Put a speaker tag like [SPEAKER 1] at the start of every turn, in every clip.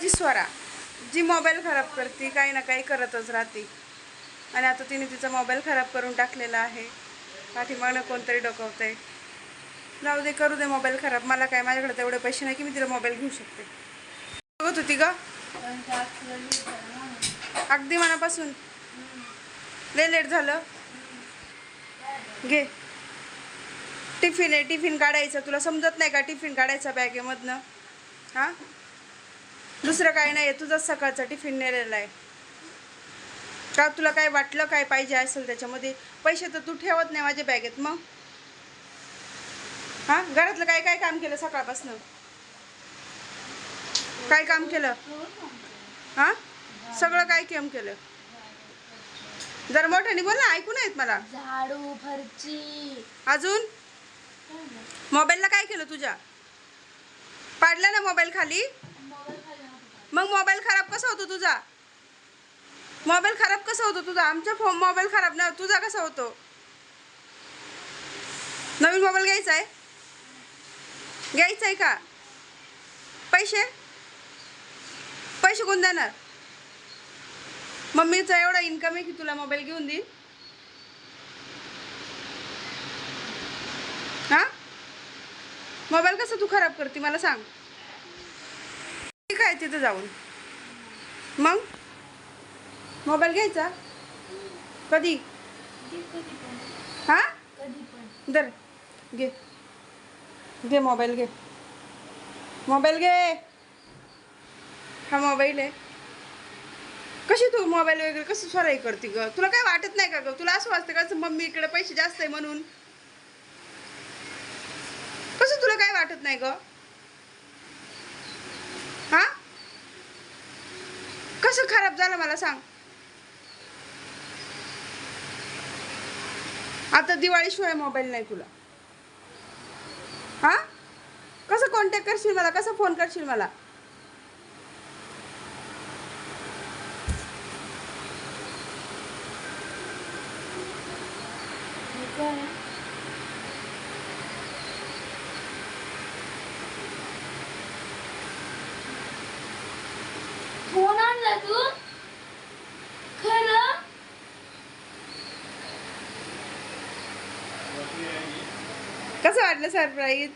[SPEAKER 1] माझी स्वरा जी मोबाईल खराब करते काही ना काही करतच राहते. आणि आता तिने तिचा मोबाईल खराब करून टाकलेला आहे. पाठीमागनं कोणतरी डोकवतंय. जाऊ दे करू दे मोबाईल खराब. मला काय माझ्याकडे तेवढे पैसे नाही की मी तिला मोबाईल घेऊ शकते. बघत होती ग? अगदी मनापासून. लय लेट झालं. घे. टिफिन आहे टिफिन काढायचं. तुला समजत नाही का टिफिन काढायचा बॅगेमधनं हां? दुसरं काही नाही आहे तुझाच सकाळचा टिफिन नेलेला आहे. का तुला काय वाटलं काय पाहिजे असेल त्याच्यामध्ये? पैसे तर तू ठेवत नाही माझ्या बॅगेत मग. हां? घरातलं काय काय काम केलं सकाळपासनं? काय काम केलं? हां? सगळं काय काम केलं? जरा मोठ्याने बोल ना ऐकू येत मला.
[SPEAKER 2] झाडू फरची.
[SPEAKER 1] अजून? मोबाईलला काय केलं तुझ्या? पाडला ना मोबाईल खाली? मग मोबाईल खराब कसा होतो तुझा? मोबाईल खराब कसा होतो तुझा? आमच्या फोन मोबाईल खराब ना तुझा कसा होतो? नवीन मोबाईल घ्यायचा आहे? घ्यायचा आहे का? पैसे? पैसे कोण देणार? मम्मीचा एवढा इन्कम आहे की तुला मोबाईल घेऊन देईन. हां? मोबाईल कसा तू खराब करते? मला सांग. काय तिथं जाऊन? मग? मोबाईल घ्यायचा? कधी? हा? दर. घे. घे मोबाईल घे. मोबाईल घे. हा मोबाईल आहे. कशी तू मोबाईल वगैरे कसं स्वराई करते ग? तुला काय वाटत नाही का ग? तुला असं वाटतं का मम्मी इकडे पैसे जास्त आहे म्हणून? कसं तुला काय वाटत नाही ग? हा? कसं खराब झालं मला सांग. आता दिवाळीशिवाय मोबाईल नाही तुला. हा? कसं कॉन्टॅक्ट करशील मला? कसं फोन करशील मला?
[SPEAKER 2] हे काय फोन आणला तू? खरं?
[SPEAKER 1] कसं वाटलं सरप्राईज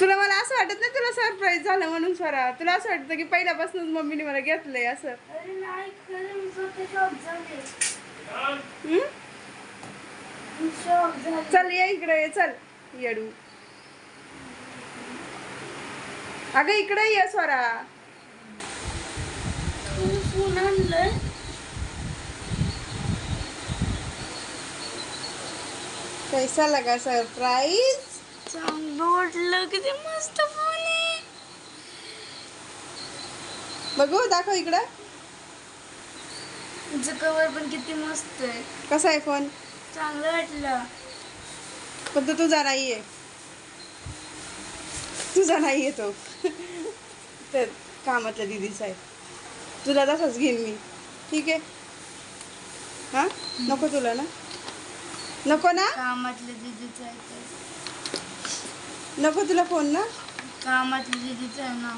[SPEAKER 1] तुला मला असं वाटत नाही तुला सरप्राईज झालं म्हणून स्वरा. तुला असं वाटतं की पहिल्यापासूनच मम्मीने मला घेतलंय असं. चल ये इकडे ये चल. येडू. अगं इकडे ये स्वरा.
[SPEAKER 2] तू फोन आणलंय
[SPEAKER 1] कैसा लगा सरप्राईज
[SPEAKER 2] चांगलं वाटलं किती मस्त फोन आहे.
[SPEAKER 1] बघू दाखव इकडं.
[SPEAKER 2] तुझं कवर पण किती मस्त आहे.
[SPEAKER 1] कसा आहे फोन
[SPEAKER 2] चांगलं वाटलं.
[SPEAKER 1] पण तो तुझा नाहीये. तुझा नाहीये तो तर कामातल्या दिदीचा आहे तुला तसाच घेईन मी. ठीक आहे? हां? नको तुला ना? नको ना?
[SPEAKER 2] कामातल्या दिदीचं आहे
[SPEAKER 1] नको तुला फोन ना?
[SPEAKER 2] कामातल्या दिदीचं आहे ना.